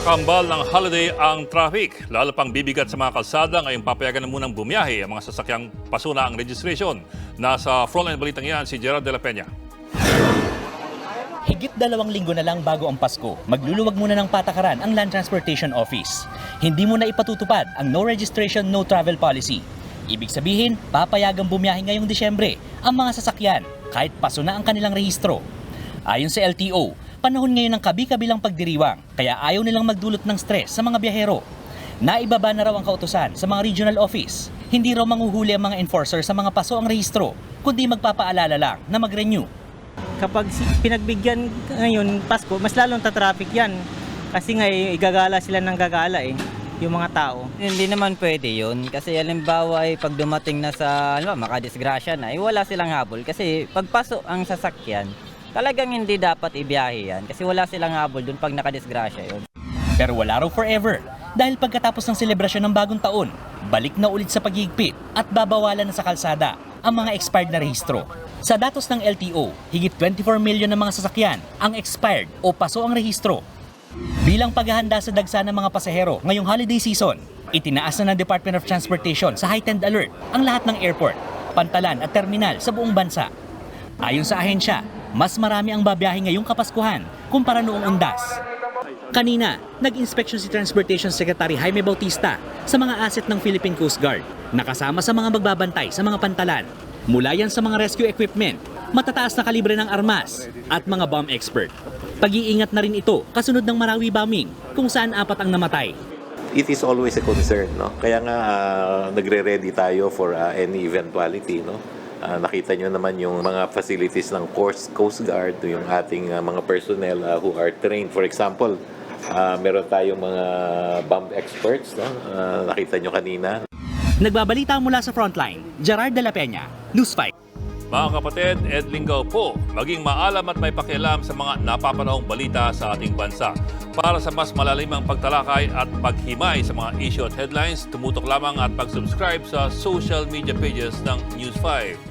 Nakakambal ng holiday ang traffic. Lalo pang bibigat sa mga kalsada ngayong papayagan na munang bumiyahe ang mga sasakyang pasuna ang registration. Nasa frontline balitang yan si Gerard de la Peña. Higit dalawang linggo na lang bago ang Pasko, magluluwag muna ng patakaran ang Land Transportation Office. Hindi mo na ipatutupad ang no registration, no travel policy. Ibig sabihin, papayagang bumiyahe ngayong Disyembre ang mga sasakyan kahit paso na ang kanilang rehistro. Ayon sa LTO, panahon ngayon ng kabi-kabilang pagdiriwang kaya ayaw nilang magdulot ng stress sa mga biyahero. Naibaba na raw ang kautosan sa mga regional office. Hindi raw manguhuli ang mga enforcer sa mga paso ang rehistro, kundi magpapaalala lang na mag-renew. kapag pinagbigyan ngayon Pasko, mas lalong tatraffic yan. Kasi nga eh, igagala sila ng gagala eh, yung mga tao. Hindi naman pwede yun. Kasi halimbawa ay pag dumating na sa, ano, makadisgrasya na, eh, wala silang habol. Kasi pagpasok ang sasakyan, talagang hindi dapat ibiyahe yan. Kasi wala silang habol dun pag nakadisgrasya yun. Pero wala raw forever dahil pagkatapos ng selebrasyon ng bagong taon, balik na ulit sa pagigpit at babawalan na sa kalsada ang mga expired na rehistro. Sa datos ng LTO, higit 24 million ng mga sasakyan ang expired o paso ang rehistro. Bilang paghahanda sa dagsa ng mga pasahero ngayong holiday season, itinaas na ng Department of Transportation sa heightened alert ang lahat ng airport, pantalan at terminal sa buong bansa. Ayon sa ahensya, mas marami ang babiyahe ngayong Kapaskuhan kumpara noong undas. Kanina, nag-inspection si Transportation Secretary Jaime Bautista sa mga asset ng Philippine Coast Guard, nakasama sa mga magbabantay sa mga pantalan. Mula yan sa mga rescue equipment, matataas na kalibre ng armas, at mga bomb expert. Pag-iingat na rin ito kasunod ng Marawi bombing kung saan apat ang namatay. it is always a concern, no? Kaya nga ah, nagre-ready tayo for ah, any eventuality, no? Ah, nakita nyo naman yung mga facilities ng Coast, Coast Guard, yung ating ah, mga personnel ah, who are trained. For example, ah, meron tayong mga bomb experts, no? Ah, nakita nyo kanina. Nagbabalita mula sa frontline, Gerard de la Peña, News 5. Mga kapatid, Ed Lingaw po, maging maalam at may pakialam sa mga napapanahong balita sa ating bansa. Para sa mas malalimang pagtalakay at paghimay sa mga issue at headlines, tumutok lamang at pag-subscribe sa social media pages ng News 5.